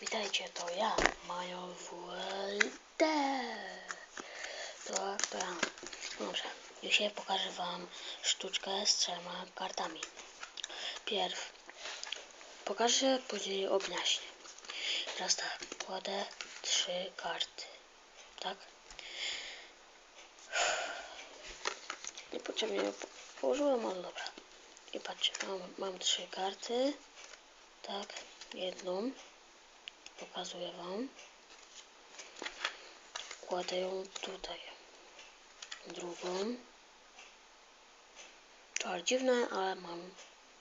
Witajcie, to ja, Majo to ja. Dobrze, dzisiaj pokażę wam sztuczkę z trzema kartami. Pierw pokażę, później objaśnię. Teraz tak, kładę trzy karty. Tak? Niepotrzebnie ją po- położyłem, ale dobra. I patrzcie, mam, mam trzy karty. Tak, jedną. Pokazuję wam. Kładę ją tutaj. Drugą. Trochę dziwne, ale mam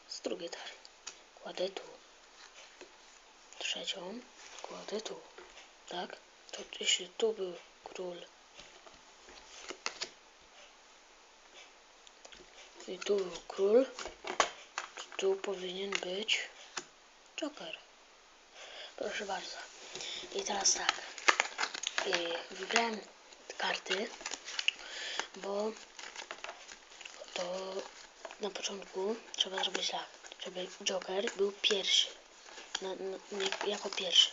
z drugiej tary. Kładę tu. Trzecią. Kładę tu. Tak? To jeśli tu był król. I tu był król. To tu powinien być Joker. Proszę bardzo. I teraz tak. Y, Wybrałem karty, bo to na początku trzeba zrobić tak, żeby Joker był pierwszy. Na, na, jako pierwszy.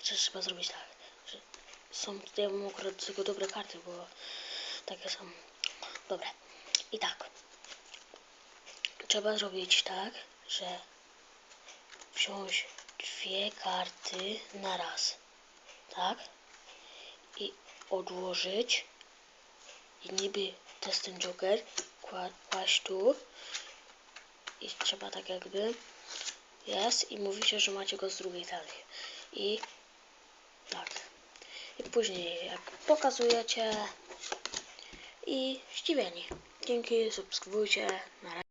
I też trzeba zrobić tak, że są tutaj ja akurat tylko dobre karty, bo takie są dobre. I tak. Trzeba zrobić tak, że wziąć dwie karty na raz. Tak? I odłożyć. I niby to ten joker. Kła, kłaść tu. I trzeba tak jakby. Jest. I mówicie, że macie go z drugiej talii. I tak. I później jak pokazujecie. I zdziwieni. Dzięki, subskrybujcie. Na razie.